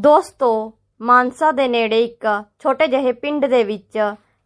ਦੋਸਤੋ, ਮਾਨਸਾ ਦੇ ਨੇੜੇ ਇੱਕ ਛੋਟੇ ਜਿਹੇ ਪਿੰਡ ਦੇ ਵਿੱਚ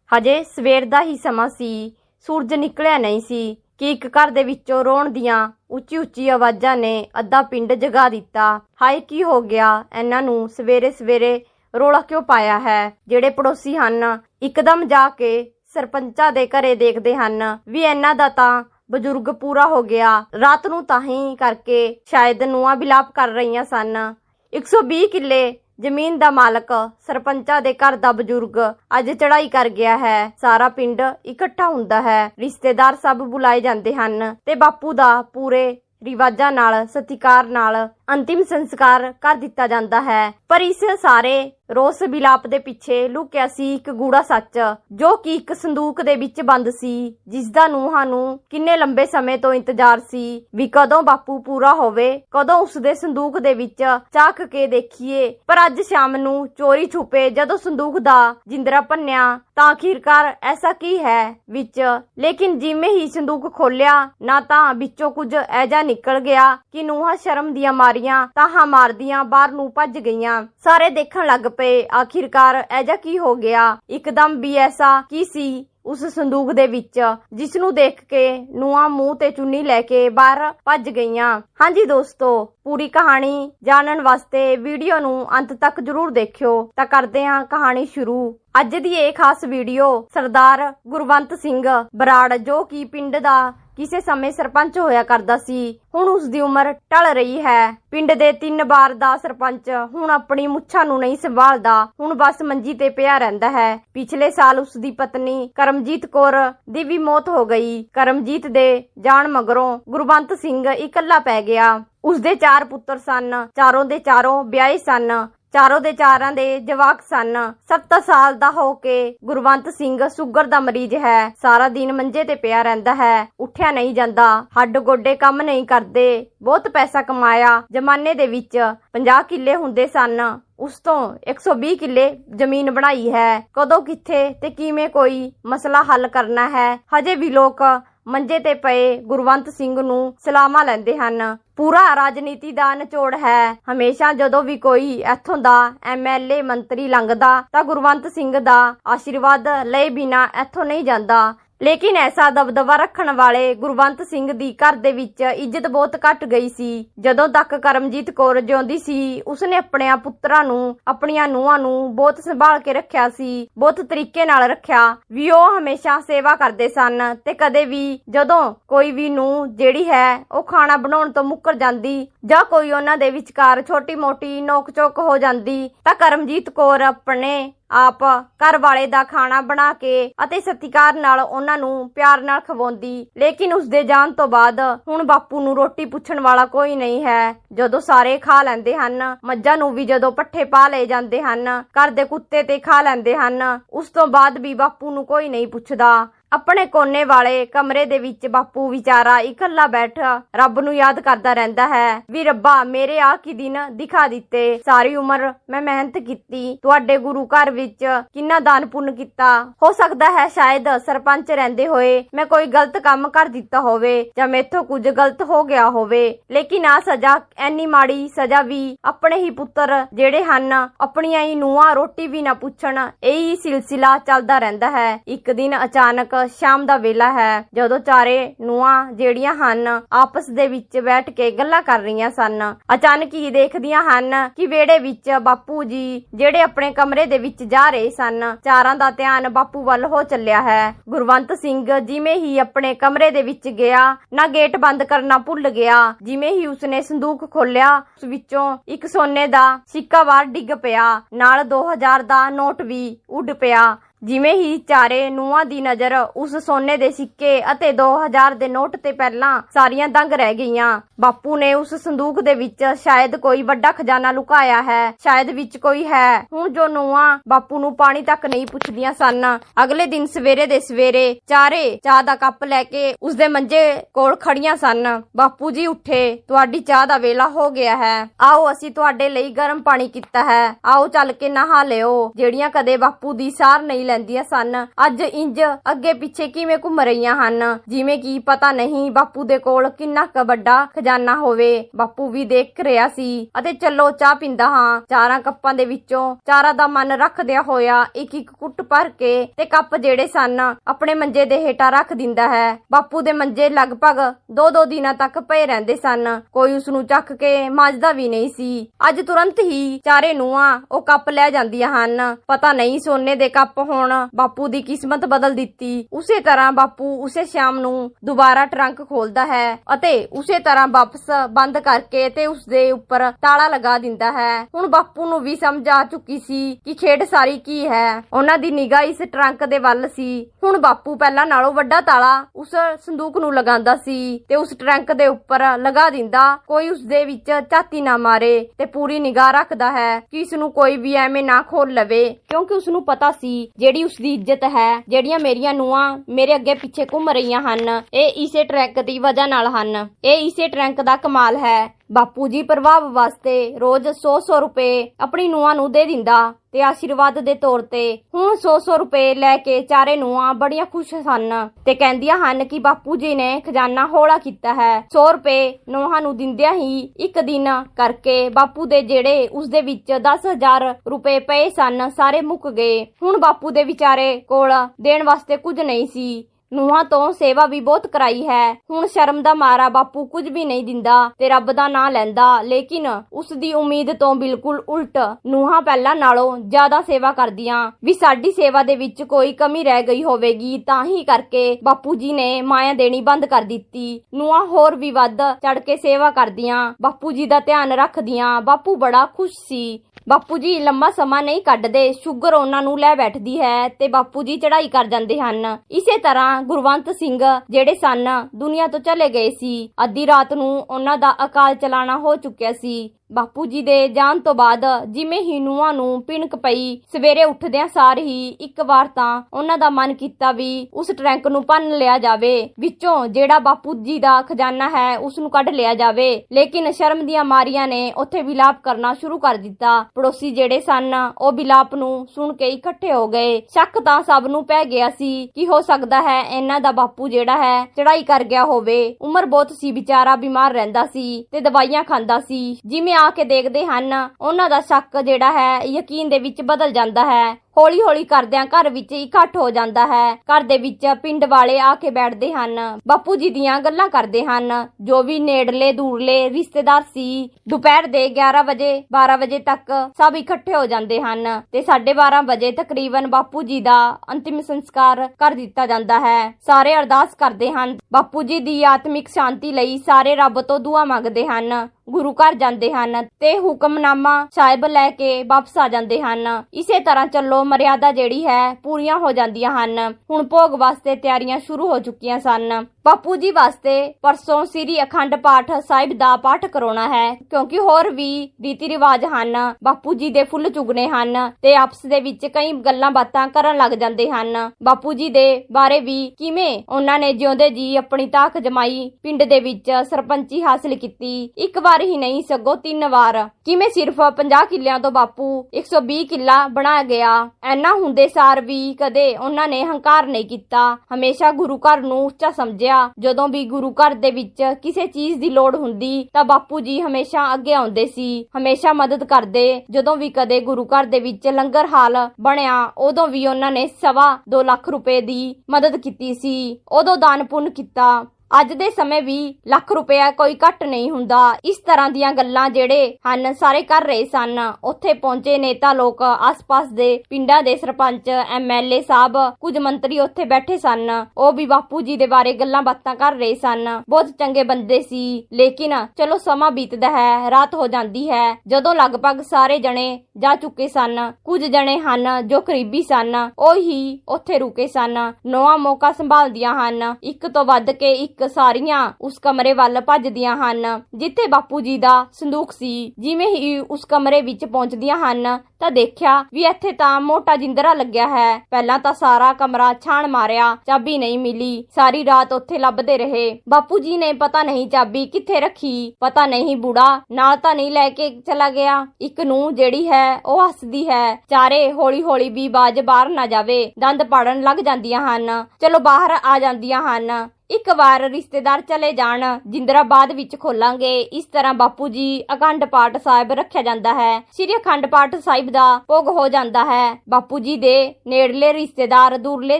ਹਜੇ ਸਵੇਰ ਦਾ ਹੀ ਸਮਾਂ ਸੀ। ਸੂਰਜ ਨਿਕਲਿਆ ਨਹੀਂ ਸੀ ਕਿ ਇੱਕ ਘਰ ਦੇ ਵਿੱਚੋਂ ਰੋਣ ਦੀਆਂ ਉੱਚੀ ਉੱਚੀ ਆਵਾਜ਼ਾਂ ਨੇ ਅੱਧਾ ਪਿੰਡ ਜਗਾ ਦਿੱਤਾ। ਹਾਏ, ਕੀ ਹੋ ਗਿਆ? ਇਹਨਾਂ ਨੂੰ ਸਵੇਰੇ ਸਵੇਰੇ ਰੋਲਾ ਕਿਉਂ ਪਾਇਆ ਹੈ? ਜਿਹੜੇ ਪੜੋਸੀ ਹਨ, ਇੱਕਦਮ ਜਾ ਕੇ ਸਰਪੰਚਾਂ ਦੇ ਘਰੇ ਦੇਖਦੇ ਹਨ ਵੀ ਇਹਨਾਂ ਦਾ ਤਾਂ ਬਜ਼ੁਰਗ ਪੂਰਾ ਹੋ ਗਿਆ। ਰਾਤ ਨੂੰ ਤਾਂ ਹੀ ਕਰਕੇ ਸ਼ਾਇਦ ਨੂੰਹਾਂ ਵਿਲਾਪ ਕਰ ਰਹੀਆਂ ਸਨ। 120 ਕਿੱਲੇ ਜ਼ਮੀਨ ਦਾ ਮਾਲਕ ਸਰਪੰਚਾਂ ਦੇ ਘਰ ਦਾ ਬਜ਼ੁਰਗ ਅੱਜ ਚੜਾਈ ਕਰ ਗਿਆ ਹੈ। ਸਾਰਾ ਪਿੰਡ ਇਕੱਠਾ ਹੁੰਦਾ ਹੈ। ਰਿਸ਼ਤੇਦਾਰ ਸਭ ਬੁਲਾਏ ਜਾਂਦੇ ਹਨ ਤੇ ਬਾਪੂ ਦਾ ਪੂਰੇ ਰਿਵਾਜਾਂ ਨਾਲ, ਸਤਿਕਾਰ ਨਾਲ ਅੰਤਿਮ ਸੰਸਕਾਰ ਕਰ ਦਿੱਤਾ ਜਾਂਦਾ ਹੈ। ਪਰ ਇਸ ਸਾਰੇ ਰੋਸ ਬਿਲਾਪ ਦੇ ਪਿੱਛੇ ਲੁਕਿਆ ਸੀ ਇੱਕ ਗੂੜਾ ਸੱਚ, ਜੋ ਕਿ ਇੱਕ ਸੰਦੂਕ ਦੇ ਵਿੱਚ ਬੰਦ ਸੀ ਜਿਸ ਦਾ ਨੂੰਹਾਂ ਨੂੰ ਕਿੰਨੇ ਲੰਬੇ ਸਮੇਂ ਤੋਂ ਇੰਤਜ਼ਾਰ ਸੀ ਵੀ ਕਦੋਂ ਬਾਪੂ ਪੂਰਾ ਹੋਵੇ, ਕਦੋਂ ਉਸ ਦੇ ਸੰਦੂਕ ਦੇ ਵਿੱਚ ਚਾਖ ਕੇ ਦੇਖੀਏ। ਪਰ ਅੱਜ ਸ਼ਾਮ ਨੂੰ ਚੋਰੀ ਛੁਪੇ ਜਦੋਂ ਸੰਦੂਕ ਦਾ ਜਿੰਦਰਾ ਭੰਨਿਆ, ਤਾਂ ਆਖਿਰਕਾਰ ਐਸਾ ਕੀ ਹੈ ਵਿੱਚ? ਲੇਕਿਨ ਜਿਵੇਂ ਹੀ ਸੰਦੂਕ ਖੋਲਿਆ ਨਾ ਤਾਂ ਵਿੱਚੋਂ ਕੁਝ ਐਜਾ ਨਿਕਲ ਗਿਆ ਕਿ ਨੂੰਹਾਂ ਸ਼ਰਮ ਦੀਆਂ ਮਾਰ ਮਾਰੀਆਂ, ਤਾਹਾਂ ਮਾਰਦੀਆਂ, ਬਾਹਰ ਨੂੰ ਭੱਜ ਗਈਆਂ। ਸਾਰੇ ਦੇਖਣ ਲੱਗ ਪਏ, ਆਖਿਰਕਾਰ ਐਜਾ ਕੀ ਹੋ ਗਿਆ? ਇੱਕਦਮ ਵੀ ਐਸਾ ਕੀ ਸੀ ਉਸ ਸੰਦੂਕ ਦੇ ਵਿੱਚ ਜਿਸ ਨੂੰ ਦੇਖ ਕੇ ਨੂਆਂ ਮੂੰਹ ਤੇ ਚੁੰਨੀ ਲੈ ਕੇ ਬਾਹਰ ਭੱਜ ਗਈਆਂ। ਹਾਂਜੀ ਦੋਸਤੋ, ਪੂਰੀ ਕਹਾਣੀ ਜਾਣਨ ਵਾਸਤੇ ਵੀਡੀਓ ਨੂੰ ਅੰਤ ਤੱਕ ਜਰੂਰ ਦੇਖਿਓ। ਤਾਂ ਕਰਦੇ ਹਾਂ ਕਹਾਣੀ ਸ਼ੁਰੂ। ਅੱਜ ਦੀ ਇਹ ਖਾਸ ਵੀਡੀਓ ਸਰਦਾਰ ਗੁਰਵੰਤ ਸਿੰਘ ਬਰਾੜ, ਜੋ ਕਿ ਪਿੰਡ ਦਾ ਕਿਸੇ ਸਮੇਂ ਸਰਪੰਚ ਹੋਇਆ ਕਰਦਾ ਸੀ। ਹੁਣ ਉਸ ਦੀ ਉਮਰ ਟਲ ਰਹੀ ਹੈ। ਪਿੰਡ ਦੇ ਤਿੰਨ ਵਾਰ ਦਾ ਸਰਪੰਚ ਹੁਣ ਆਪਣੀ ਮੁੱਛਾਂ ਨੂੰ ਨਹੀਂ ਸੰਭਾਲਦਾ। ਹੁਣ ਬਸ ਮੰਜੀ ਤੇ ਪਿਆ ਰਹਿੰਦਾ ਹੈ। ਪਿਛਲੇ ਸਾਲ ਉਸ ਦੀ ਪਤਨੀ ਕਰਮਜੀਤ ਕੌਰ ਦੀ ਵੀ ਮੌਤ ਹੋ ਗਈ। ਕਰਮਜੀਤ ਦੇ ਜਾਣ ਮਗਰੋਂ ਗੁਰਵੰਤ ਸਿੰਘ ਇਕੱਲਾ ਪੈ ਗਿਆ। ਉਸ ਦੇ ਚਾਰ ਪੁੱਤਰ ਸਨ। ਚਾਰੋਂ ਦੇ ਚਾਰੋਂ ਵਿਆਹੇ ਸਨ। ਚਾਰੋਂ ਦੇ ਚਾਰਾਂ ਦੇ ਜਵਾਕ ਸਨ। 7 ਸਾਲ ਦਾ ਹੋ ਕੇ ਗੁਰਵੰਤ ਸਿੰਘ ਸ਼ੂਗਰ ਦਾ ਮਰੀਜ਼ ਹੈ। ਸਾਰਾ ਦਿਨ ਮੰਜੇ ਤੇ ਪਿਆ ਰਹਿੰਦਾ ਹੈ। ਉੱਠਿਆ ਨਹੀਂ ਜਾਂਦਾ। ਹੱਡ ਗੋਡੇ ਕੰਮ ਨਹੀਂ ਕਰਦੇ। ਬਹੁਤ ਪੈਸਾ ਕਮਾਇਆ। ਜ਼ਮਾਨੇ ਦੇ ਵਿੱਚ 50 ਕਿੱਲੇ ਹੁੰਦੇ ਸਨ। ਉਸ ਤੋਂ 120 ਕਿੱਲੇ ਜ਼ਮੀਨ ਬਣਾਈ ਹੈ। ਕਦੋਂ ਕਿੱਥੇ ਤੇ ਕਿਵੇਂ ਕੋਈ ਮਸਲਾ ਹੱਲ ਕਰਨਾ ਹੈ? ਹਜੇ ਵੀ ਲੋਕ ਮੰਜੇ ਤੇ ਪਏ ਗੁਰਵੰਤ ਸਿੰਘ ਨੂੰ ਸਲਾਮਾਂ ਲੈਂਦੇ ਹਨ। ਪੂਰਾ ਰਾਜਨੀਤੀ ਦਾ ਨਿਚੋੜ ਹੈ। ਹਮੇਸ਼ਾ ਜਦੋਂ ਵੀ ਕੋਈ ਇੱਥੋਂ ਦਾ ਐਮਐਲਏ ਮੰਤਰੀ ਲੰਘਦਾ ਤਾਂ ਗੁਰਵੰਤ ਸਿੰਘ ਦਾ ਆਸ਼ੀਰਵਾਦ ਲਏ ਬਿਨਾ ਇੱਥੋਂ ਨਹੀਂ ਜਾਂਦਾ। ਲੇਕਿਨ ਐਸਾ ਦਬਦਬਾ ਰੱਖਣ ਵਾਲੇ ਗੁਰਵੰਤ ਸਿੰਘ ਦੀ ਘਰ ਦੇ ਵਿੱਚ ਇੱਜ਼ਤ ਬਹੁਤ ਘਟ ਗਈ ਸੀ। ਜਦੋਂ ਤੱਕ ਕਰਮਜੀਤ ਕੌਰ ਜਿਉਂਦੀ ਸੀ, ਉਸਨੇ ਆਪਣੇ ਪੁੱਤਰਾਂ ਨੂੰ, ਆਪਣੀਆਂ ਨੂੰਹਾਂ ਨੂੰ ਬਹੁਤ ਸੰਭਾਲ ਕੇ ਰੱਖਿਆ ਸੀ, ਬਹੁਤ ਤਰੀਕੇ ਨਾਲ ਰੱਖਿਆ। ਵੀ ਉਹ ਹਮੇਸ਼ਾ ਸੇਵਾ ਕਰਦੇ ਸਨ ਤੇ ਕਦੇ ਵੀ ਜਦੋਂ ਕੋਈ ਵੀ ਨੂੰ ਜਿਹੜੀ ਹੈ, ਉਹ ਖਾਣਾ ਬਣਾਉਣ ਤੋਂ ਮੁੱਕਰ ਜਾਂਦੀ ਜਾਂ ਕੋਈ ਉਹਨਾਂ ਦੇ ਵਿਚਕਾਰ ਛੋਟੀ-ਮੋਟੀ ਨੋਕ ਚੋਕ ਹੋ ਜਾਂਦੀ, ਤਾਂ ਕਰਮਜੀਤ ਕੌਰ ਆਪਣੇ ਆਪ ਘਰ ਵਾਲੇ ਦਾ ਖਾਣਾ ਬਣਾ ਕੇ ਅਤੇ ਸਤਿਕਾਰ ਨਾਲ ਉਹਨਾਂ ਨੂੰ ਪਿਆਰ ਨਾਲ ਖਵਾਉਂਦੀ। ਲੇਕਿਨ ਉਸ ਦੇ ਜਾਣ ਤੋਂ ਬਾਅਦ ਹੁਣ ਬਾਪੂ ਨੂੰ ਰੋਟੀ ਪੁੱਛਣ ਵਾਲਾ ਕੋਈ ਨਹੀਂ ਹੈ। ਜਦੋਂ ਸਾਰੇ ਖਾ ਲੈਂਦੇ ਹਨ, ਮੱਝਾਂ ਨੂੰ ਵੀ ਜਦੋਂ ਪੱਠੇ ਪਾ ਲਏ ਜਾਂਦੇ ਹਨ, ਘਰ ਦੇ ਕੁੱਤੇ ਤੇ ਖਾ ਲੈਂਦੇ ਹਨ, ਉਸ ਤੋਂ ਬਾਅਦ ਵੀ ਬਾਪੂ ਨੂੰ ਕੋਈ ਨਹੀਂ ਪੁੱਛਦਾ। ਆਪਣੇ ਕੋਨੇ ਵਾਲੇ ਕਮਰੇ ਦੇ ਵਿੱਚ ਬਾਪੂ ਵਿਚਾਰਾ ਇਕੱਲਾ ਬੈਠਾ ਰੱਬ ਨੂੰ ਯਾਦ ਕਰਦਾ ਰਹਿੰਦਾ ਹੈ। ਵੀ ਰੱਬਾ, ਮੇਰੇ ਆ ਕੀ ਦਿਨ ਦਿਖਾ ਦਿੱਤੇ। ਸਾਰੀ ਉਮਰ ਮੈਂ ਮਿਹਨਤ ਕੀਤੀ। ਤੁਹਾਡੇ ਗੁਰੂ ਘਰ ਵਿੱਚ ਕਿੰਨਾ ਦਾਨ ਪੁੰਨ ਕੀਤਾ। ਹੋ ਸਕਦਾ ਹੈ ਸ਼ਾਇਦ ਸਰਪੰਚ ਰਹਿੰਦੇ ਹੋਏ ਮੈਂ ਕੋਈ ਗਲਤ ਕੰਮ ਕਰ ਦਿੱਤਾ ਹੋਵੇ ਜਾਂ ਮੇਥੋਂ ਕੁਝ ਗਲਤ ਹੋ ਗਿਆ ਹੋਵੇ। ਲੇਕਿਨ ਆ ਸਜ਼ਾ, ਐਨੀ ਮਾੜੀ ਸਜ਼ਾ ਵੀ ਆਪਣੇ ਹੀ ਪੁੱਤਰ ਜਿਹੜੇ ਹਨ, ਆਪਣੀਆਂ ਹੀ ਨੂੰਹਾਂ ਰੋਟੀ ਵੀ ਨਾ ਪੁੱਛਣ, ਇਹੀ ਸਿਲਸਿਲਾ ਚੱਲਦਾ ਰਹਿੰਦਾ ਹੈ। ਇੱਕ ਦਿਨ ਅਚਾਨਕ ਸ਼ਾਮ ਦਾ ਵੇਲਾ ਹੈ, ਜਦੋਂ ਚਾਰੇ ਨੂੰਹਾਂ ਜਿਹੜੀਆਂ ਹਨ ਆਪਸ ਦੇ ਵਿੱਚ ਬੈਠ ਕੇ ਗੱਲਾਂ ਕਰ ਰਹੀਆਂ ਸਨ। ਅਚਾਨਕ ਹੀ ਦੇਖਦੀਆਂ ਹਨ ਕਿ ਵਿਹੜੇ ਵਿੱਚ ਬਾਪੂ ਜੀ ਜਿਹੜੇ ਆਪਣੇ ਕਮਰੇ ਦੇ ਵਿੱਚ ਜਾ ਰਹੇ ਸਨ, ਚਾਰਾਂ ਦਾ ਧਿਆਨ ਬਾਪੂ ਵੱਲ ਹੋ ਚੱਲਿਆ ਹੈ। ਗੁਰਵੰਤ ਸਿੰਘ ਜਿਵੇਂ ਹੀ ਆਪਣੇ ਕਮਰੇ ਦੇ ਵਿੱਚ ਗਿਆ, ਨਾ ਗੇਟ ਬੰਦ ਕਰਨਾ ਭੁੱਲ ਗਿਆ, ਜਿਵੇਂ ਹੀ ਉਸਨੇ ਸੰਦੂਕ ਖੋਲਿਆ ਉਸ ਵਿੱਚੋਂ ਇੱਕ ਸੋਨੇ ਦਾ ਸਿੱਕਾ ਬਾਹਰ ਡਿੱਗ ਪਿਆ। ਨਾਲ 2000 ਦਾ ਨੋਟ ਵੀ ਉੱਡ ਪਿਆ। ਜਿਵੇਂ ਹੀ ਚਾਰੇ ਨੂਆਂ ਦੀ ਨਜ਼ਰ ਉਸ ਸੋਨੇ ਦੇ ਸਿੱਕੇ ਅਤੇ 2000 ਦੇ ਨੋਟ ਤੇ ਪਹਿਲਾਂ ਸਾਰੀਆਂ ਦੰਗ ਰਹਿ ਗਈਆਂ। ਬਾਪੂ ਨੇ ਉਸ ਸੰਦੂਕ ਦੇ ਵਿੱਚ ਸ਼ਾਇਦ ਕੋਈ ਵੱਡਾ ਖਜ਼ਾਨਾ ਲੁਕਾਇਆ ਹੈ, ਸ਼ਾਇਦ ਵਿੱਚ ਕੋਈ ਹੈ। ਹੁਣ ਜੋ ਨੂਆਂ ਬਾਪੂ ਨੂੰ ਪਾਣੀ ਤੱਕ ਨਹੀਂ ਪੁੱਛਦੀਆਂ ਸਨ, ਅਗਲੇ ਦਿਨ ਸਵੇਰੇ ਦੇ ਸਵੇਰੇ ਚਾਰੇ ਚਾਹ ਦਾ ਕੱਪ ਲੈ ਕੇ ਉਸ ਦੇ ਮੰਜੇ ਕੋਲ ਖੜੀਆਂ ਸਨ। ਬਾਪੂ ਜੀ ਉੱਠੇ, ਤੁਹਾਡੀ ਚਾਹ ਦਾ ਵੇਲਾ ਹੋ ਗਿਆ ਹੈ। ਆਓ, ਅਸੀਂ ਤੁਹਾਡੇ ਲਈ ਗਰਮ ਪਾਣੀ ਕੀਤਾ ਹੈ। ਆਓ, ਚੱਲ ਕੇ ਨਹਾ ਲਿਓ। ਜਿਹੜੀਆਂ ਕਦੇ ਬਾਪੂ ਦੀ ਸਾਰ ਨਹੀਂ ਲੈ ਰਹਿੰਦੀਆਂ ਸਨ। ਅੱਜ ਇੰਜ ਅੱਗੇ ਪਿੱਛੇ ਕਿਵੇਂ ਘੁੰਮ ਰਹੀਆਂ ਹਨ? ਜਿਵੇਂ ਕਿ ਪਤਾ ਨਹੀਂ ਬਾਪੂ ਦੇ ਕੋਲ ਕਿੰਨਾ ਕ ਵੱਡਾ ਖਜ਼ਾਨਾ ਹੋਵੇ। ਬਾਪੂ ਵੀ ਦੇਖ ਰਿਹਾ ਸੀ ਅਤੇ ਚੱਲੋ ਚਾਹ ਪੀਂਦਾ ਹਾਂ। ਚਾਰਾਂ ਕੱਪਾਂ ਦੇ ਵਿੱਚੋਂ ਚਾਰਾਂ ਦਾ ਮਨ ਰੱਖਦਿਆਂ ਹੋਇਆ ਇੱਕ ਇੱਕ ਕੁੱਟ ਭਰ ਕੇ ਤੇ ਕੱਪ ਜਿਹੜੇ ਸਨ ਆਪਣੇ ਮੰਜੇ ਦੇ ਹੇਠਾਂ ਰੱਖ ਦਿੰਦਾ ਹੈ। ਬਾਪੂ ਦੇ ਮੰਜੇ ਲਗਭਗ ਦੋ ਦੋ ਦਿਨਾਂ ਤੱਕ ਪਏ ਰਹਿੰਦੇ ਸਨ। ਕੋਈ ਉਸ ਨੂੰ ਚੱਕ ਕੇ ਮਾਂਜਦਾ ਵੀ ਨਹੀਂ ਸੀ। ਅੱਜ ਤੁਰੰਤ ਹੀ ਚਾਰੇ ਨੂੰਹਾਂ ਉਹ ਕੱਪ ਲੈ ਜਾਂਦੀਆਂ ਹਨ। ਪਤਾ ਨਹੀਂ ਸੋਨੇ ਦੇ ਕੱਪ ਹੋਣ ਬਾਪੂ ਦੀ ਕਿਸਮਤ ਬਦਲ ਦਿੱਤੀ। ਉਸੇ ਤਰ੍ਹਾਂ ਬਾਪੂ ਉਸੇ ਸ਼ਾਮ ਨੂੰ ਦੁਬਾਰਾ ਟਰੰਕ ਖੋਲਦਾ ਹੈ ਅਤੇ ਉਸੇ ਤਰ੍ਹਾਂ ਵਾਪਸ ਬੰਦ ਕਰਕੇ ਤੇ ਉਸ ਦੇ ਉੱਪਰ ਤਾਲਾ ਲਗਾ ਦਿੰਦਾ ਹੈ। ਹੁਣ ਬਾਪੂ ਨੂੰ ਵੀ ਸਮਝ ਆ ਚੁੱਕੀ ਸੀ ਕਿ ਖੇਡ ਸਾਰੀ ਕੀ ਹੈ। ਉਹਨਾਂ ਦੀ ਨਿਗਾਹ ਇਸ ਟਰੰਕ ਦੇ ਵੱਲ ਸੀ। ਹੁਣ ਬਾਪੂ ਪਹਿਲਾਂ ਨਾਲੋਂ ਵੱਡਾ ਤਾਲਾ ਉਸ ਸੰਦੂਕ ਨੂੰ ਲਗਾਉਂਦਾ ਸੀ ਤੇ ਉਸ ਟਰੰਕ ਦੇ ਉੱਪਰ ਲਗਾ ਦਿੰਦਾ। ਕੋਈ ਉਸ ਦੇ ਵਿੱਚ ਝਾਤੀ ਨਾ ਮਾਰੇ ਤੇ ਪੂਰੀ ਨਿਗਾਹ ਰੱਖਦਾ ਹੈ ਕਿ ਇਸ ਨੂੰ ਕੋਈ ਵੀ ਐਵੇਂ ਨਾ ਖੋਲ ਲਵੇ। ਕਿਉਂਕਿ ਉਸ ਨੂੰ ਪਤਾ ਸੀ ਜਿਹੜੀ ਉਸ ਦੀ ਇੱਜ਼ਤ ਹੈ, ਜਿਹੜੀਆਂ ਮੇਰੀਆਂ ਨੂਆਂ ਮੇਰੇ ਅੱਗੇ ਪਿੱਛੇ ਘੁੰਮ ਰਹੀਆਂ ਹਨ, ਇਹ ਇਸੇ ਟਰੰਕ ਦੀ ਵਜ੍ਹਾ ਨਾਲ ਹਨ। ਇਹ ਇਸੇ ਟਰੰਕ ਦਾ ਕਮਾਲ ਹੈ। ਬਾਪੂ ਜੀ ਪ੍ਰਭਾਵ ਵਾਸਤੇ ਰੋਜ਼ 100-100 ਰੁਪਏ ਆਪਣੀ ਨੂਆਂ ਨੂੰ ਦੇ ਦਿੰਦਾ ਤੇ ਆਸ਼ੀਰਵਾਦ ਦੇ ਤੌਰ ਤੇ ਹੁਣ 100-100 ਰੁਪਏ ਲੈ ਕੇ ਚਾਰੇ ਨੂਆਂ ਬੜੀਆਂ ਖੁਸ਼ ਸਨ ਤੇ ਕਹਿੰਦੀਆਂ ਹਨ ਕਿ ਬਾਪੂ ਜੀ ਨੇ ਖਜ਼ਾਨਾ ਹੌਲਾ ਕੀਤਾ ਹੈ। 100 ਰੁਪਏ ਨੂੰਹਾਂ ਨੂੰ ਦਿੰਦਿਆਂ ਹੀ ਇੱਕ ਦਿਨ ਕਰਕੇ ਬਾਪੂ ਦੇ ਜਿਹੜੇ ਉਸ ਦੇ ਵਿੱਚ 10000 ਰੁਪਏ ਪਏ ਸਨ, ਸਾਰੇ ਮੁੱਕ ਗਏ। ਹੁਣ ਬਾਪੂ ਦੇ ਵਿਚਾਰੇ ਕੋਲ ਦੇਣ ਵਾਸਤੇ ਕੁਝ ਨਹੀਂ ਸੀ। ਨੂਹਾਂ ਤੋਂ ਸੇਵਾ ਵੀ ਬਹੁਤ ਕਰਾਈ ਹੈ। ਹੁਣ ਸ਼ਰਮ ਦਾ ਮਾਰਾ ਬਾਪੂ ਕੁਝ ਵੀ ਨਹੀਂ ਦਿੰਦਾ ਤੇ ਰੱਬ ਦਾ ਨਾਂ ਲੈਂਦਾ। ਲੇਕਿਨ ਉਸ ਦੀ ਉਮੀਦ ਤੋਂ ਬਿਲਕੁਲ ਉਲਟ ਨੂਹਾਂ ਪਹਿਲਾਂ ਨਾਲੋਂ ਜ਼ਿਆਦਾ ਸੇਵਾ ਕਰਦੀਆਂ। ਵੀ ਸਾਡੀ ਸੇਵਾ ਦੇ ਵਿੱਚ ਕੋਈ ਕਮੀ ਰਹਿ ਗਈ ਹੋਵੇਗੀ, ਤਾਂ ਹੀ ਕਰਕੇ ਬਾਪੂ ਜੀ ਨੇ ਮਾਇਆ ਦੇਣੀ ਬੰਦ ਕਰ ਦਿੱਤੀ। ਨੂਹਾਂ ਹੋਰ ਵੀ ਵੱਧ ਚੜ ਕੇ ਸੇਵਾ ਕਰਦੀਆਂ। ਬਾਪੂ ਜੀ ਦਾ ਧਿਆਨ ਰੱਖਦੀਆਂ। ਬਾਪੂ ਬੜਾ ਖੁਸ਼ ਸੀ। ਬਾਪੂ ਜੀ, ਲੰਮਾ ਸਮਾਂ ਨਹੀਂ ਕੱਢਦੇ। ਸ਼ੂਗਰ ਉਹਨਾਂ ਨੂੰ ਲੈ ਬੈਠਦੀ ਹੈ ਤੇ ਬਾਪੂ ਜੀ ਚੜ੍ਹਾਈ ਕਰ ਜਾਂਦੇ ਹਨ। ਇਸੇ ਤਰ੍ਹਾਂ ਗੁਰਵੰਤ ਸਿੰਘ, ਜਿਹੜੇ ਸਨ, ਦੁਨੀਆ ਤੋਂ ਚਲੇ ਗਏ ਸੀ। ਅੱਧੀ ਰਾਤ ਨੂੰ ਉਹਨਾਂ ਦਾ ਅਕਾਲ ਚਲਾਣਾ ਹੋ ਚੁੱਕਿਆ ਸੀ। ਬਾਪੂ ਜੀ ਦੇ ਜਾਣ ਤੋਂ ਬਾਅਦ ਜਿਵੇਂ ਹੀ ਨੂੰਹਾਂ ਨੂੰ ਪਿਣਕ ਪਈ, ਸਵੇਰੇ ਉੱਠਦਿਆਂ ਸਾਰ ਹੀ ਇੱਕ ਵਾਰ ਤਾਂ ਉਹਨਾਂ ਦਾ ਮਨ ਕੀਤਾ ਵੀ ਉਸ ਟਰੰਕ ਨੂੰ ਭੰਨ ਲਿਆ ਜਾਵੇ। ਵਿੱਚੋਂ ਜਿਹੜਾ ਬਾਪੂ ਜੀ ਦਾ ਖਜ਼ਾਨਾ ਹੈ, ਉਸ ਨੂੰ ਕੱਢ ਲਿਆ ਜਾਵੇ। ਲੇਕਿਨ ਸ਼ਰਮ ਦੀਆਂ ਮਾਰੀਆਂ ਨੇ ਉੱਥੇ ਵਿਲਾਪ ਕਰਨਾ ਸ਼ੁਰੂ ਕਰ ਦਿੱਤਾ। ਪੜੋਸੀ ਜਿਹੜੇ ਸਨ, ਉਹ ਵਿਲਾਪ ਨੂੰ ਸੁਣ ਕੇ ਇਕੱਠੇ ਹੋ ਗਏ। ਸ਼ੱਕ ਤਾਂ ਸਭ ਨੂੰ ਪੈ ਗਿਆ ਸੀ ਕਿ ਹੋ ਸਕਦਾ ਹੈ ਇਹਨਾਂ ਦਾ ਬਾਪੂ ਜਿਹੜਾ ਹੈ ਚੜਾਈ ਕਰ ਗਿਆ ਹੋਵੇ। ਉਮਰ ਬਹੁਤ ਸੀ, ਵਿਚਾਰਾ ਬਿਮਾਰ ਰਹਿੰਦਾ ਸੀ ਤੇ ਦਵਾਈਆਂ ਖਾਂਦਾ ਸੀ। ਜਿਵੇਂ ਆ ਕੇ ਦੇਖਦੇ ਹਨ, ਉਹਨਾਂ ਦਾ ਸ਼ੱਕ ਜਿਹੜਾ ਹੈ ਯਕੀਨ ਦੇ ਵਿੱਚ ਬਦਲ ਜਾਂਦਾ ਹੈ। ਹੌਲੀ ਹੌਲੀ ਕਰਦਿਆਂ ਘਰ ਵਿੱਚ ਇਕੱਠ ਹੋ ਜਾਂਦਾ ਹੈ। ਘਰ ਦੇ ਵਿੱਚ ਪਿੰਡ ਵਾਲੇ ਆ ਕੇ ਬੈਠਦੇ ਹਨ, ਬਾਪੂ ਜੀ ਦੀਆਂ ਗੱਲਾਂ ਕਰਦੇ ਹਨ। ਜੋ ਵੀ ਨੇੜਲੇ, ਦੂਰਲੇ ਰਿਸ਼ਤੇਦਾਰ ਸੀ, ਦੁਪਹਿਰ ਦੇ 11 ਵਜੇ 12 ਵਜੇ ਤੱਕ ਸਭ ਇਕੱਠੇ ਹੋ ਜਾਂਦੇ ਹਨ ਤੇ 12:30 ਵਜੇ ਤਕਰੀਬਨ ਬਾਪੂ ਜੀ ਦਾ ਅੰਤਿਮ ਸੰਸਕਾਰ ਕਰ ਦਿੱਤਾ ਜਾਂਦਾ ਹੈ। ਸਾਰੇ ਅਰਦਾਸ ਕਰਦੇ ਹਨ। ਬਾਪੂ ਜੀ ਦੀ ਆਤਮਿਕ ਸ਼ਾਂਤੀ ਲਈ ਸਾਰੇ ਰੱਬ ਤੋਂ ਦੁਆ ਮੰਗਦੇ ਹਨ। ਗੁਰੂ ਘਰ ਜਾਂਦੇ ਹਨ ਤੇ ਹੁਕਮਨਾਮਾ ਸਾਹਿਬ ਲੈ ਕੇ ਵਾਪਸ ਆ ਜਾਂਦੇ ਹਨ। ਇਸੇ ਤਰ੍ਹਾਂ ਚੱਲੋ ਮਰਿਆਦਾ ਜਿਹੜੀ ਹੈ ਪੂਰੀਆਂ ਹੋ ਜਾਂਦੀਆਂ ਹਨ। ਹੁਣ ਭੋਗ ਵਾਸਤੇ ਤਿਆਰੀਆਂ ਸ਼ੁਰੂ ਹੋ ਚੁੱਕੀਆਂ ਸਨ। ਬਾਪੂ ਜੀ ਵਾਸਤੇ ਪਰਸੋਂ ਸ੍ਰੀ ਅਖੰਡ ਪਾਠ ਸਾਹਿਬ ਦਾ ਪਾਠ ਕਰਾਉਣਾ ਹੈ, ਕਿਉਂਕਿ ਹੋਰ ਵੀ ਰੀਤੀ ਰਿਵਾਜ ਹਨ, ਬਾਪੂ ਜੀ ਦੇ ਫੁੱਲ ਚੁਗਨੇ ਹਨ ਤੇ ਆਪਸ ਦੇ ਵਿੱਚ ਕਈ ਗੱਲਾਂ ਬਾਤਾਂ ਕਰਨ ਲੱਗ ਜਾਂਦੇ ਹਨ। ਬਾਪੂ ਜੀ ਦੇ ਬਾਰੇ ਵੀ ਕਿਵੇਂ ਉਹਨਾਂ ਨੇ ਜਿਉਂਦੇ ਜੀ ਆਪਣੀ ਤਾਕ ਜਮਾਈ, ਪਿੰਡ ਦੇ ਵਿੱਚ ਸਰਪੰਚੀ ਹਾਸਲ ਕੀਤੀ, ਇੱਕ ਵਾਰ ਹੀ ਨਹੀਂ ਸਗੋਂ ਤਿੰਨ ਵਾਰ। ਕਿਵੇਂ ਸਿਰਫ 50 ਕਿੱਲਿਆਂ ਤੋਂ ਬਾਪੂ 120 ਕਿੱਲਾ ਬਣਾ ਗਿਆ? ਐਨਾ ਹੁੰਦੇ ਸਾਰ ਵੀ ਕਦੇ ਉਹਨਾਂ ਨੇ ਹੰਕਾਰ ਨਹੀਂ ਕੀਤਾ। ਹਮੇਸ਼ਾ ਗੁਰੂ ਘਰ ਨੂੰ ਉੱਚਾ ਸਮਝਿਆ ਜਦੋਂ ਵੀ ਗੁਰੂ ਘਰ ਦੇ ਵਿੱਚ ਕਿਸੇ ਚੀਜ਼ ਦੀ ਲੋੜ ਹੁੰਦੀ, ਤਾਂ ਬਾਪੂ ਜੀ ਹਮੇਸ਼ਾ ਅੱਗੇ ਆਉਂਦੇ ਸੀ, ਹਮੇਸ਼ਾ ਮਦਦ ਕਰਦੇ। ਜਦੋਂ ਵੀ ਕਦੇ ਗੁਰੂ ਘਰ ਦੇ ਵਿੱਚ ਲੰਗਰ ਹਾਲ ਬਣਿਆ, ਉਦੋਂ ਵੀ ਉਹਨਾਂ ਨੇ ਸਵਾ 2 ਲੱਖ ਰੁਪਏ ਦੀ ਮਦਦ ਕੀਤੀ ਸੀ। ਉਦੋਂ ਦਾਨ ਪੁੰਨ ਕੀਤਾ। ਅੱਜ ਦੇ ਸਮੇਂ ਵੀ ਲੱਖ ਰੁਪਇਆ ਕੋਈ ਘੱਟ ਨਹੀਂ ਹੁੰਦਾ। ਇਸ ਤਰ੍ਹਾਂ ਦੀਆਂ ਗੱਲਾਂ ਜਿਹੜੇ ਹਨ, ਸਾਰੇ ਕਰ ਰਹੇ ਸਨ। ਉੱਥੇ ਪਹੁੰਚੇ ਨੇਤਾ ਲੋਕ ਆਸ-ਪਾਸ ਦੇ ਪਿੰਡਾਂ ਦੇ ਸਰਪੰਚ ਐਮਐਲਏ ਸਾਹਿਬ, ਕੁਝ ਮੰਤਰੀ ਉੱਥੇ ਬੈਠੇ ਸਨ। ਉਹ ਵੀ ਬਾਪੂ ਜੀ ਦੇ ਬਾਰੇ ਗੱਲਾਂ ਬਾਤਾਂ ਕਰ ਰਹੇ ਸਨ। ਬਹੁਤ ਚੰਗੇ ਬੰਦੇ ਸੀ, ਲੇਕਿਨ ਚਲੋ ਸਮਾਂ ਬੀਤਦਾ ਹੈ, ਰਾਤ ਹੋ ਜਾਂਦੀ ਹੈ। ਜਦੋਂ ਲਗਭਗ ਸਾਰੇ ਜਣੇ ਜਾ ਚੁੱਕੇ ਸਨ, ਕੁਝ ਜਣੇ ਹਨ ਜੋ ਕਰੀਬੀ ਸਨ, ਉਹ ਹੀ ਉੱਥੇ ਰੁਕੇ ਸਨ। ਨਵਾਂ ਮੌਕਾ ਸੰਭਾਲਦੀਆਂ ਹਨ। ਇੱਕ ਤੋਂ ਵੱਧ ਕੇ ਇੱਕ ਇੱਕ ਸਾਰੀਆਂ ਉਸ ਕਮਰੇ ਵੱਲ ਭੱਜਦੀਆਂ ਹਨ, ਜਿੱਥੇ ਬਾਪੂ ਜੀ ਦਾ ਸੰਦੂਕ ਸੀ। ਜਿਵੇਂ ਹੀ ਉਸ ਕਮਰੇ ਵਿੱਚ ਪਹੁੰਚਦੀਆਂ ਹਨ, ਤਾਂ ਦੇਖਿਆ ਵੀ ਇੱਥੇ ਤਾਂ ਮੋਟਾ ਜਿੰਦਰਾ ਲੱਗਿਆ ਹੈ। ਪਹਿਲਾਂ ਤਾਂ ਸਾਰਾ ਕਮਰਾ ਛਾਣ ਮਾਰਿਆ, ਚਾਬੀ ਨਹੀਂ ਮਿਲੀ। ਸਾਰੀ ਰਾਤ ਉੱਥੇ ਲੱਭਦੇ ਰਹੇ। ਬਾਪੂ ਜੀ ਨੇ ਪਤਾ ਨਹੀਂ ਚਾਬੀ ਕਿੱਥੇ ਰੱਖੀ, ਪਤਾ ਨਹੀਂ ਬੁੜਾ, ਨਾਲ ਤਾਂ ਨਹੀਂ ਲੈ ਕੇ ਚਲਾ ਗਿਆ। ਇੱਕ ਨੂੰ ਜਿਹੜੀ ਹੈ, ਉਹ ਹੱਸਦੀ ਹੈ। ਚਾਰੇ ਹੌਲੀ ਹੌਲੀ ਵੀ ਬਾਜ ਬਾਹਰ ਨਾ ਜਾਵੇ, ਦੰਦ ਪਾੜਨ ਲੱਗ ਜਾਂਦੀਆਂ ਹਨ। ਚਲੋ ਬਾਹਰ ਆ ਜਾਂਦੀਆਂ ਹਨ। ਇੱਕ ਵਾਰ ਰਿਸ਼ਤੇਦਾਰ ਚਲੇ ਜਾਣ, ਜਿੰਦਰਾਬਾਦ ਵਿੱਚ ਖੋਲਾਂਗੇ। ਇਸ ਤਰ੍ਹਾਂ ਬਾਪੂ ਜੀ ਅਖੰਡ ਪਾਠ ਸਾਹਿਬ ਰੱਖਿਆ ਜਾਂਦਾ ਹੈ। ਸ੍ਰੀ ਅਖੰਡ ਪਾਠ ਸਾਹਿਬ ਦਾ ਭੋਗ ਹੋ ਜਾਂਦਾ ਹੈ। ਬਾਪੂ ਜੀ ਦੇ ਨੇੜਲੇ ਰਿਸ਼ਤੇਦਾਰ, ਦੂਰਲੇ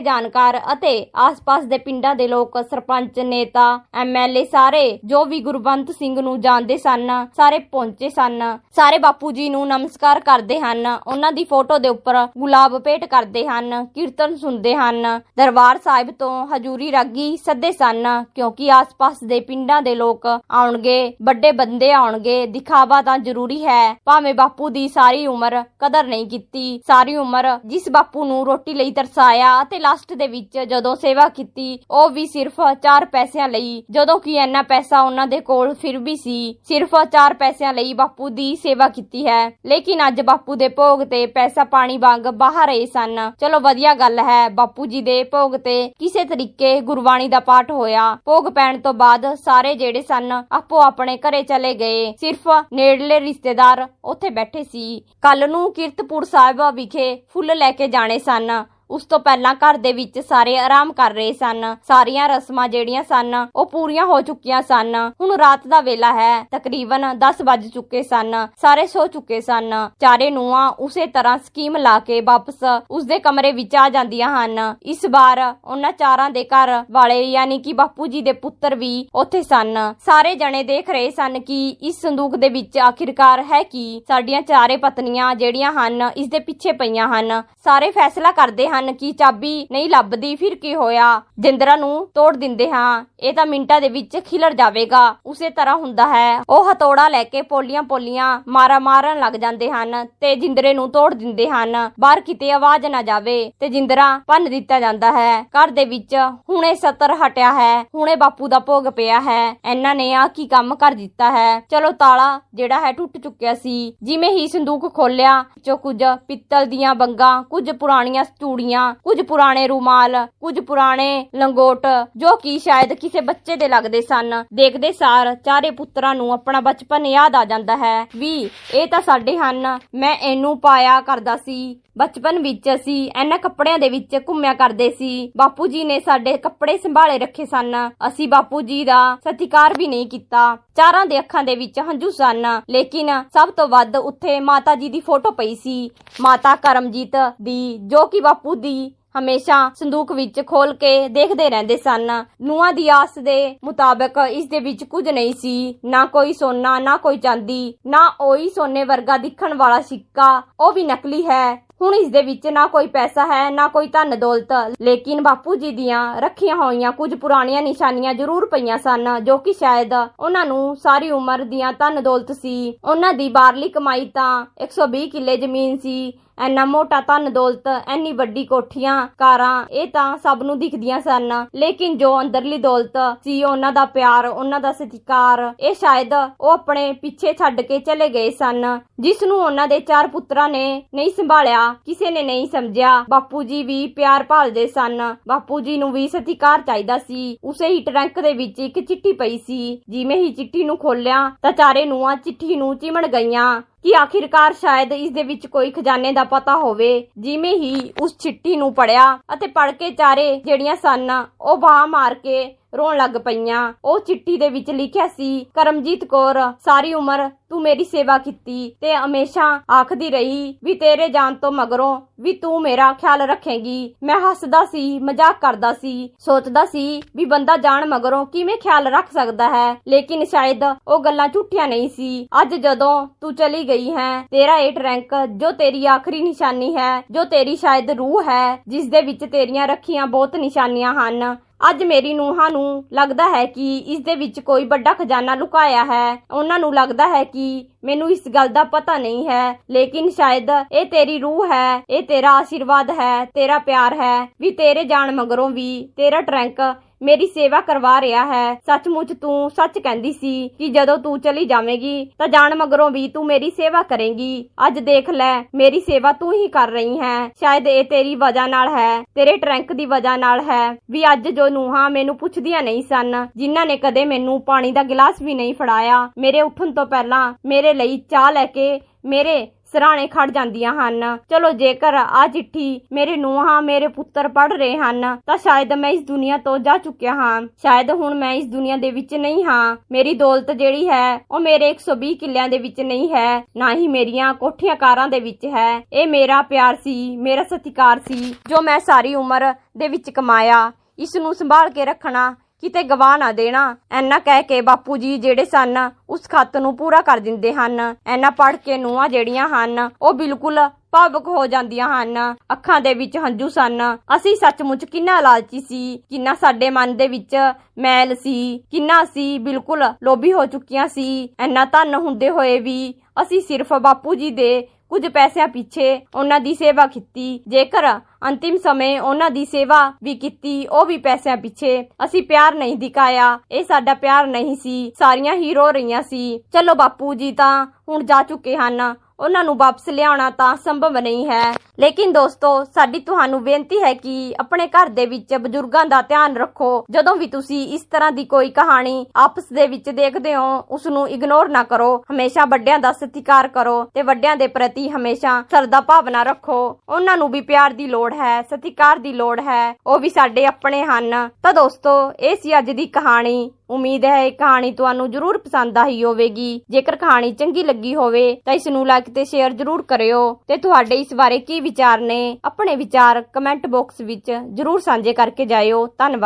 ਜਾਣਕਾਰ ਅਤੇ ਆਸ-ਪਾਸ ਦੇ ਪਿੰਡਾਂ ਦੇ ਲੋਕ, ਸਰਪੰਚ, ਨੇਤਾ, ਐਮਐਲਏ ਸਾਰੇ ਜੋ ਵੀ ਗੁਰਬੰਤ ਸਿੰਘ ਨੂੰ ਜਾਣਦੇ ਸਨ, ਸਾਰੇ ਪਹੁੰਚੇ ਸਨ। ਸਾਰੇ ਬਾਪੂ ਜੀ ਨੂੰ ਨਮਸਕਾਰ ਕਰਦੇ ਹਨ। ਉਹਨਾਂ ਦੀ ਫੋਟੋ ਦੇ ਉੱਪਰ ਗੁਲਾਬ ਭੇਟ ਕਰਦੇ ਹਨ, ਕੀਰਤਨ ਸੁਣਦੇ ਹਨ। ਦਰਬਾਰ ਸਾਹਿਬ ਤੋਂ ਹਜੂਰੀ ਰਾਗੀ ਸੱਦੇ ਸਨ, ਕਿਉਂਕਿ ਆਸ-ਪਾਸ ਦੇ ਪਿੰਡਾਂ ਦੇ ਲੋਕ ਆਉਣਗੇ, ਵੱਡੇ ਬੰਦੇ ਆਉਣਗੇ, ਦਿਖਾਵਾ ਤਾਂ ਜ਼ਰੂਰੀ ਹੈ। ਭਾਵੇਂ ਬਾਪੂ ਦੀ ਸਾਰੀ ਉਮਰ ਕਦਰ ਨਹੀਂ ਕੀਤੀ, ਸਾਰੀ ਉਮਰ ਜਿਸ ਬਾਪੂ ਨੂੰ ਰੋਟੀ ਲਈ ਤਰਸਾਇਆ ਅਤੇ ਲਾਸਟ ਦੇ ਵਿੱਚ ਜਦੋਂ ਸੇਵਾ ਕੀਤੀ, ਉਹ ਵੀ ਸਿਰਫ 4 ਪੈਸਿਆਂ ਲਈ, ਜਦੋਂ ਕਿ ਇੰਨਾ ਪੈਸਾ ਉਹਨਾਂ ਦੇ ਕੋਲ ਫਿਰ ਵੀ ਸੀ, ਸਿਰਫ 4 ਪੈਸਿਆਂ ਲਈ ਬਾਪੂ ਦੀ ਸੇਵਾ ਕੀਤੀ ਹੈ। ਲੇਕਿਨ ਅੱਜ ਬਾਪੂ ਦੇ ਭੋਗ ਤੇ ਪੈਸਾ ਪਾਣੀ ਵਾਂਗ ਬਾਹਰ ਰਹੇ ਸਨ। ਚਲੋ ਵਧੀਆ ਗੱਲ ਹੈ, ਬਾਪੂ ਜੀ ਦੇ ਭੋਗ ਤੇ ਕਿਸੇ ਤਰੀਕੇ ਗੁਰਬਾਣੀ ਦਾ ਪਾਠ ਹੋਇਆ। ਭੋਗ ਪੈਣ ਤੋਂ ਬਾਅਦ ਸਾਰੇ ਜਿਹੜੇ ਸਨ ਆਪੋ ਆਪਣੇ ਘਰੇ ਚਲੇ ਗਏ। ਸਿਰਫ ਨੇੜਲੇ ਰਿਸ਼ਤੇਦਾਰ ਉੱਥੇ ਬੈਠੇ ਸੀ। ਕੱਲ ਨੂੰ ਕੀਰਤਪੁਰ ਸਾਹਿਬ ਵਿਖੇ ਫੁੱਲ ਲੈ ਕੇ ਜਾਣੇ ਸਨ। ਉਸ ਤੋਂ ਪਹਿਲਾਂ ਘਰ ਦੇ ਵਿੱਚ ਸਾਰੇ ਆਰਾਮ ਕਰ ਰਹੇ ਸਨ। ਸਾਰੀਆਂ ਰਸਮਾਂ ਜਿਹੜੀਆਂ ਸਨ, ਉਹ ਪੂਰੀਆਂ ਹੋ ਚੁੱਕੀਆਂ ਸਨ। ਹੁਣ ਰਾਤ ਦਾ ਵੇਲਾ ਹੈ। ਤਕਰੀਬਨ 10 ਵੱਜ ਚੁੱਕੇ ਸਨ। ਸਾਰੇ ਸੋ ਚੁੱਕੇ ਸਨ। ਚਾਰੇ ਨੂੰਹਾਂ ਉਸੇ ਤਰ੍ਹਾਂ ਸਕੀਮ ਲਾ ਕੇ ਵਾਪਸ ਉਸਦੇ ਕਮਰੇ ਵਿੱਚ ਆ ਜਾਂਦੀਆਂ ਹਨ। ਇਸ ਵਾਰ ਉਹਨਾਂ ਚਾਰਾਂ ਦੇ ਘਰ ਵਾਲੇ ਯਾਨੀ ਕਿ ਬਾਪੂ ਜੀ ਦੇ ਪੁੱਤਰ ਵੀ ਉੱਥੇ ਸਨ। ਸਾਰੇ ਜਣੇ ਦੇਖ ਰਹੇ ਸਨ ਕਿ ਇਸ ਸੰਦੂਕ ਦੇ ਵਿੱਚ ਆਖਿਰਕਾਰ ਹੈ ਕਿ। ਸਾਡੀਆਂ ਚਾਰੇ ਪਤਨੀਆਂ ਜਿਹੜੀਆਂ ਹਨ, ਇਸ ਦੇ ਪਿੱਛੇ ਪਈਆਂ ਹਨ। ਸਾਰੇ ਫੈਸਲਾ ਕਰਦੇ ਹਨ ਕਿ ਚਾਬੀ ਨਹੀਂ ਲੱਭਦੀ, ਫਿਰ ਕੀ ਹੋਇਆ? ਜਿੰਦਰਾ ਨੂੰ ਤੋੜ ਦਿੰਦੇ ਹਾਂ। ਇਹ ਤਾਂ ਮਿੰਟਾਂ ਦੇ ਵਿੱਚ ਖਿਲਰ ਜਾਵੇਗਾ। ਉਸੇ ਤਰ੍ਹਾਂ ਹੁੰਦਾ ਹੈ। ਉਹ ਹਤੋੜਾ ਲੈ ਕੇ ਪੋਲੀਆਂ ਪੋਲੀਆਂ ਮਾਰਾ ਮਾਰਨ ਲੱਗ ਜਾਂਦੇ ਹਨ ਤੇ ਜਿੰਦਰੇ ਨੂੰ ਤੋੜ ਦਿੰਦੇ ਹਨ। ਬਾਹਰ ਕਿਤੇ ਆਵਾਜ਼ ਨਾ ਜਾਵੇ ਤੇ ਜਿੰਦਰਾ ਭੰਨ ਦਿੱਤਾ ਜਾਂਦਾ ਹੈ। ਘਰ ਦੇ ਵਿੱਚ ਹੁਣੇ ਸਤਰ ਹਟਿਆ ਹੈ। ਹੁਣੇ ਬਾਪੂ ਦਾ ਭੋਗ ਪਿਆ ਹੈ। ਇਹਨਾਂ ਨੇ ਆ ਕੀ ਕੰਮ ਕਰ ਦਿੱਤਾ ਹੈ? ਚਲੋ ਤਾਲਾ ਜਿਹੜਾ ਹੈ ਟੁੱਟ ਚੁੱਕਿਆ ਸੀ। ਜਿਵੇਂ ਹੀ ਸੰਦੂਕ ਖੋਲਿਆ ਜੋ ਕੁਝ ਪਿੱਤਲ ਦੀਆਂ ਬੰਗਾਂ, ਕੁਝ ਪੁਰਾਣੀਆਂ ਚੂੜੀਆਂ ਕੁਝ ਪੁਰਾਣੇ ਰੁਮਾਲ, ਕੁਝ ਪੁਰਾਣੇ ਲੰਗੋਟ, ਜੋ ਕਿ ਸ਼ਾਇਦ ਕਿਸੇ ਬੱਚੇ ਦੇ ਲੱਗਦੇ ਸਨ। ਦੇਖਦੇ ਸਾਰ ਚਾਰੇ ਪੁੱਤਰਾਂ ਨੂੰ ਆਪਣਾ ਬਚਪਨ ਯਾਦ ਆ ਜਾਂਦਾ ਹੈ। ਵੀ ਇਹ ਤਾਂ ਸਾਡੇ ਹਨ। ਮੈਂ ਇਹਨੂੰ ਪਾਇਆ ਕਰਦਾ ਸੀ। ਬਚਪਨ ਵਿੱਚ ਅਸੀਂ ਇਹਨਾਂ ਕੱਪੜਿਆਂ ਦੇ ਵਿੱਚ ਘੁੰਮਿਆ ਕਰਦੇ ਸੀ। ਬਾਪੂ ਜੀ ਨੇ ਸਾਡੇ ਕੱਪੜੇ ਸੰਭਾਲੇ ਰੱਖੇ ਸਨ। ਅਸੀਂ ਬਾਪੂ ਜੀ ਦਾ ਸਤਿਕਾਰ ਵੀ ਨਹੀਂ ਕੀਤਾ। ਚਾਰਾਂ ਦੇ ਅੱਖਾਂ ਦੇ ਵਿੱਚ ਹੰਝੂ ਸਨ। ਲੇਕਿਨ ਸਭ ਤੋਂ ਵੱਧ ਉੱਥੇ ਮਾਤਾ ਜੀ ਦੀ ਫੋਟੋ ਪਈ ਸੀ। ਮਾਤਾ ਕਰਮਜੀਤ ਦੀ, ਜੋ ਕਿ ਬਾਪੂ ਦੀ ਹਮੇਸ਼ਾ ਸੰਦੂਕ ਵਿੱਚ ਖੋਲ ਕੇ ਦੇਖਦੇ ਰਹਿੰਦੇ ਸਨ। ਨੂਆਂ ਦੀ ਆਸ ਦੇ ਮੁਤਾਬਕ ਇਸ ਦੇ ਵਿੱਚ ਕੁਝ ਨਹੀਂ ਸੀ। ਨਾ ਕੋਈ ਸੋਨਾ, ਨਾ ਕੋਈ ਚਾਂਦੀ, ਨਾ ਉਹੀ ਸੋਨੇ ਵਰਗਾ ਦਿਖਣ ਵਾਲਾ ਸਿੱਕਾ। ਉਹ ਵੀ ਨਕਲੀ ਹੈ। ਹੁਣ ਇਸ ਦੇ ਵਿੱਚ ਨਾ ਕੋਈ ਪੈਸਾ ਹੈ, ਨਾ ਕੋਈ ਧਨ ਦੌਲਤ। ਲੇਕਿਨ ਬਾਪੂ ਜੀ ਦੀਆਂ ਰੱਖੀਆਂ ਹੋਈਆਂ ਕੁਝ ਪੁਰਾਣੀਆਂ ਨਿਸ਼ਾਨੀਆਂ ਜ਼ਰੂਰ ਪਈਆਂ ਸਨ, ਜੋ ਕਿ ਸ਼ਾਇਦ ਉਹਨਾਂ ਨੂੰ ਸਾਰੀ ਉਮਰ ਦੀਆਂ ਧਨ ਦੌਲਤ ਸੀ। ਉਹਨਾਂ ਦੀ ਬਾਹਰਲੀ ਕਮਾਈ ਤਾਂ 120 ਕਿੱਲੇ ਜ਼ਮੀਨ ਸੀ ਐਨਾ ਮੋਟਾ ਧਨ ਦੌਲਤ, ਐਨੀ ਵੱਡੀ ਕੋਠੀਆਂ, ਕਾਰਾਂ, ਇਹ ਤਾਂ ਸਭ ਨੂੰ ਦਿਖਦੀਆਂ ਸਨ। ਲੇਕਿਨ ਜੋ ਅੰਦਰਲੀ ਦੌਲਤ ਸੀ, ਉਹਨਾਂ ਦਾ ਪਿਆਰ, ਉਹਨਾਂ ਦਾ ਸਤਿਕਾਰ, ਇਹ ਸ਼ਾਇਦ ਉਹ ਆਪਣੇ ਪਿੱਛੇ ਛੱਡ ਕੇ ਚਲੇ ਗਏ ਸਨ, ਜਿਸ ਨੂੰ ਉਹਨਾਂ ਦੇ ਚਾਰ ਪੁੱਤਰਾਂ ਨੇ ਨਹੀਂ ਸੰਭਾਲਿਆ, ਕਿਸੇ ਨੇ ਨਹੀਂ ਸਮਝਿਆ। ਬਾਪੂ ਜੀ ਵੀ ਪਿਆਰ ਭਾਲਦੇ ਸਨ। ਬਾਪੂ ਜੀ ਨੂੰ ਵੀ ਸਤਿਕਾਰ ਚਾਹੀਦਾ ਸੀ। ਉਸੇ ਹੀ ਟਰੰਕ ਦੇ ਵਿੱਚ ਇੱਕ ਚਿੱਠੀ ਪਈ ਸੀ। ਜਿਵੇਂ ਹੀ ਚਿੱਠੀ ਨੂੰ ਖੋਲਿਆ ਤਾਂ ਚਾਰੇ ਨੂੰਹਾਂ ਚਿੱਠੀ ਨੂੰ ਚਿਮਣ ਗਈਆਂ। ਕਿ ਆਖਿਰਕਾਰ ਸ਼ਾਇਦ ਇਸ ਦੇ ਵਿੱਚ ਕੋਈ ਖਜ਼ਾਨੇ ਦਾ ਪਤਾ ਹੋਵੇ। ਜਿਵੇਂ ਹੀ ਉਸ ਚਿੱਠੀ ਨੂੰ ਪੜਿਆ ਅਤੇ ਪੜ ਕੇ ਚਾਰੇ ਜਿਹੜੀਆਂ ਸਨ, ਉਹ ਬਾਹ ਮਾਰ ਕੇ ਰੋਣ ਲੱਗ ਪਈਆਂ। ਉਹ ਚਿੱਠੀ ਦੇ ਵਿੱਚ ਲਿਖਿਆ ਸੀ, ਕਰਮਜੀਤ ਕੌਰ, ਸਾਰੀ ਉਮਰ ਤੂੰ ਮੇਰੀ ਸੇਵਾ ਕੀਤੀ ਤੇ ਹਮੇਸ਼ਾ ਆਖਦੀ ਰਹੀ ਵੀ ਤੇਰੇ ਜਾਣ ਤੋਂ ਮਗਰੋਂ ਵੀ ਤੂੰ ਮੇਰਾ ਖਿਆਲ ਰੱਖੇਂਗੀ। ਮੈਂ ਹੱਸਦਾ ਸੀ, ਮਜ਼ਾਕ ਕਰਦਾ ਸੀ, ਸੋਚਦਾ ਸੀ ਵੀ ਬੰਦਾ ਜਾਣ ਮਗਰੋਂ ਕਿਵੇਂ ਖਿਆਲ ਰੱਖ ਸਕਦਾ ਹੈ। ਲੇਕਿਨ ਸ਼ਾਇਦ ਉਹ ਗੱਲਾਂ ਝੂਠੀਆਂ ਨਹੀਂ ਸੀ। ਅੱਜ ਜਦੋਂ ਤੂੰ ਚਲੀ ਗਈ ਹੈ, ਤੇਰਾ ਏਟ ਰੈਂਕ ਜੋ ਤੇਰੀ ਆਖਰੀ ਨਿਸ਼ਾਨੀ ਹੈ, ਜੋ ਤੇਰੀ ਸ਼ਾਇਦ ਰੂਹ ਹੈ ਜਿਸ ਦੇ ਵਿੱਚ ਤੇਰੀਆਂ ਰੱਖੀਆਂ ਬਹੁਤ ਨਿਸ਼ਾਨੀਆਂ ਹਨ ਅੱਜ ਮੇਰੀ ਨੂੰਹਾਂ ਨੂੰ ਲੱਗਦਾ ਹੈ ਕਿ ਇਸ ਦੇ ਵਿੱਚ ਕੋਈ ਵੱਡਾ ਖਜ਼ਾਨਾ ਲੁਕਾਇਆ ਹੈ। ਉਹਨਾਂ ਨੂੰ ਲੱਗਦਾ ਹੈ ਕਿ ਮੈਨੂੰ ਇਸ ਗੱਲ ਦਾ ਪਤਾ ਨਹੀਂ ਹੈ, ਲੇਕਿਨ ਸ਼ਾਇਦ ਇਹ ਤੇਰੀ ਰੂਹ ਹੈ, ਇਹ ਤੇਰਾ ਆਸ਼ੀਰਵਾਦ ਹੈ, ਤੇਰਾ ਪਿਆਰ ਹੈ। ਵੀ ਤੇਰੇ ਜਾਣ ਮਗਰੋਂ ਵੀ ਤੇਰਾ ਟਰੰਕ ਮੇਰੀ ਸੇਵਾ ਕਰਵਾ ਰਿਹਾ ਹੈ। ਸੱਚਮੁੱਚ ਤੂੰ ਸੱਚ ਕਹਿੰਦੀ ਸੀ ਕਿ ਜਦੋਂ ਤੂੰ ਚਲੀ ਜਾਵੇਂਗੀ, ਤਾਂ ਜਾਣ ਮਗਰੋਂ ਵੀ ਤੂੰ ਮੇਰੀ ਸੇਵਾ ਕਰੇਂਗੀ। ਅੱਜ ਦੇਖ ਲੈ, ਮੇਰੀ ਸੇਵਾ ਤੂੰ ਹੀ ਕਰ ਰਹੀ ਹੈ। ਸ਼ਾਇਦ ਇਹ ਤੇਰੀ ਵਜ੍ਹਾ ਨਾਲ ਹੈ, ਤੇਰੇ ਟਰੰਕ ਦੀ ਵਜ੍ਹਾ ਨਾਲ ਹੈ। ਵੀ ਅੱਜ ਜੋ ਨੂਹਾਂ ਮੈਨੂੰ ਪੁੱਛਦੀਆਂ ਨਹੀਂ ਸਨ, ਜਿਨ੍ਹਾਂ ਨੇ ਕਦੇ ਮੈਨੂੰ ਪਾਣੀ ਦਾ ਗਿਲਾਸ ਵੀ ਨਹੀਂ ਫੜਾਇਆ, ਮੇਰੇ ਉੱਠਣ ਤੋਂ ਪਹਿਲਾਂ ਮੇਰੇ ਲਈ ਚਾਹ ਲੈ ਕੇ ਮੇਰੇ ਸਰਾਣੇ ਖੜ ਜਾਂਦੀਆਂ ਹਨ। ਚਲੋ ਜੇਕਰ ਆ ਚਿੱਠੀ ਮੇਰੇ ਨੂੰਹਾਂ, ਮੇਰੇ ਪੁੱਤਰ ਪੜ ਰਹੇ ਹਨ, ਤਾਂ ਸ਼ਾਇਦ ਮੈਂ ਇਸ ਦੁਨੀਆ ਤੋਂ ਜਾ ਚੁੱਕਿਆ ਹਾਂ। ਸ਼ਾਇਦ ਹੁਣ ਮੈਂ ਇਸ ਦੁਨੀਆ ਦੇ ਵਿੱਚ ਨਹੀਂ ਹਾਂ। ਮੇਰੀ ਦੌਲਤ ਜਿਹੜੀ ਹੈ, ਉਹ ਮੇਰੇ 120 ਕਿੱਲਿਆਂ ਦੇ ਵਿੱਚ ਨਹੀਂ ਹੈ, ਨਾ ਹੀ ਮੇਰੀਆਂ ਕੋਠੀਆਂ ਕਾਰਾਂ ਦੇ ਵਿੱਚ ਹੈ। ਇਹ ਮੇਰਾ ਪਿਆਰ ਸੀ, ਮੇਰਾ ਸਤਿਕਾਰ ਸੀ, ਜੋ ਮੈਂ ਸਾਰੀ ਉਮਰ ਦੇ ਵਿੱਚ ਕਮਾਇਆ। ਇਸ ਨੂੰ ਸੰਭਾਲ ਕੇ ਰੱਖਣਾ ਕਿਤੇ ਗਵਾ ਨਾ ਦੇਣਾ। ਐਨਾ ਕਹਿ ਕੇ ਬਾਪੂ ਜੀ ਜਿਹੜੇ ਸਨ, ਉਸ ਖੱਤ ਨੂੰ ਪੂਰਾ ਕਰ ਦਿੰਦੇ ਹਨ। ਐਨਾ ਪੜ ਕੇ ਨੂੰਹਾਂ ਜਿਹੜੀਆਂ ਹਨ, ਉਹ ਬਿਲਕੁਲ ਭਾਵੁਕ ਹੋ ਜਾਂਦੀਆਂ ਹਨ। ਅੱਖਾਂ ਦੇ ਵਿੱਚ ਹੰਝੂ ਸਨ। ਅਸੀਂ ਸੱਚਮੁੱਚ ਕਿੰਨਾ ਲਾਲਚੀ ਸੀ, ਕਿੰਨਾ ਸਾਡੇ ਮਨ ਦੇ ਵਿੱਚ ਮੈਲ ਸੀ, ਕਿੰਨਾ ਅਸੀਂ ਬਿਲਕੁਲ ਲੋਭੀ ਹੋ ਚੁੱਕੀਆਂ ਸੀ। ਐਨਾ ਧਨ ਹੁੰਦੇ ਹੋਏ ਵੀ ਅਸੀਂ ਸਿਰਫ ਬਾਪੂ ਜੀ ਦੇ ਕੁਝ ਪੈਸਿਆਂ ਪਿੱਛੇ ਉਹਨਾਂ ਦੀ ਸੇਵਾ ਕੀਤੀ। ਜੇਕਰ ਅੰਤਿਮ ਸਮੇਂ ਉਹਨਾਂ ਦੀ ਸੇਵਾ ਵੀ ਕੀਤੀ, ਉਹ ਵੀ ਪੈਸਿਆਂ ਪਿੱਛੇ। ਅਸੀਂ ਪਿਆਰ ਨਹੀਂ ਦਿਖਾਇਆ। ਇਹ ਸਾਡਾ ਪਿਆਰ ਨਹੀਂ ਸੀ। ਸਾਰੀਆਂ ਹੀ ਰੋ ਰਹੀਆਂ ਸੀ। ਚਲੋ ਬਾਪੂ ਜੀ ਤਾਂ ਹੁਣ ਜਾ ਚੁੱਕੇ ਹਨ। ਉਹਨਾਂ ਨੂੰ ਵਾਪਸ ਲਿਆਉਣਾ ਤਾਂ ਸੰਭਵ ਨਹੀਂ ਹੈ। ਲੇਕਿਨ ਦੋਸਤੋ, ਸਾਡੀ ਤੁਹਾਨੂੰ ਬੇਨਤੀ ਹੈ ਕਿ ਆਪਣੇ ਘਰ ਦੇ ਵਿੱਚ ਬਜ਼ੁਰਗਾਂ ਦਾ ਧਿਆਨ ਰੱਖੋ। ਜਦੋਂ ਵੀ ਤੁਸੀਂ ਇਸ ਤਰ੍ਹਾਂ ਦੀ ਕੋਈ ਕਹਾਣੀ ਆਪਸ ਦੇ ਵਿੱਚ ਦੇਖਦੇ ਹੋ ਉਸ ਨੂੰ ਇਗਨੋਰ ਨਾ ਕਰੋ। ਹਮੇਸ਼ਾ ਵੱਡਿਆਂ ਦਾ ਸਤਿਕਾਰ ਕਰੋ ਤੇ ਵੱਡਿਆਂ ਦੇ ਪ੍ਰਤੀ ਹਮੇਸ਼ਾ ਸਰਦਾ ਭਾਵਨਾ ਰੱਖੋ। ਉਹਨਾਂ ਨੂੰ ਵੀ ਪਿਆਰ ਦੀ ਲੋੜ ਹੈ, ਸਤਿਕਾਰ ਦੀ ਲੋੜ ਹੈ। ਉਹ ਵੀ ਸਾਡੇ ਆਪਣੇ ਹਨ। ਤਾਂ ਦੋਸਤੋ, ਇਹ ਸੀ ਅੱਜ ਦੀ ਕਹਾਣੀ। ਉਮੀਦ ਹੈ ਇਹ ਕਹਾਣੀ ਤੁਹਾਨੂੰ ਜਰੂਰ ਪਸੰਦ ਆਈ ਹੋਵੇਗੀ। ਜੇਕਰ ਕਹਾਣੀ ਚੰਗੀ ਲੱਗੀ ਹੋਵੇ, ਤਾਂ ਇਸ ਨੂੰ ਲਾਈਕ ਤੇ ਸ਼ੇਅਰ ਜਰੂਰ ਕਰਿਓ। ਤੇ ਤੁਹਾਡੇ ਇਸ ਬਾਰੇ ਕੀ ਵਿਚਾਰ ਨੇ, ਆਪਣੇ ਵਿਚਾਰ ਕਮੈਂਟ ਬਾਕਸ ਵਿੱਚ ਜਰੂਰ ਸਾਂਝੇ ਕਰਕੇ ਜਾਇਓ। ਧੰਨਵਾਦ।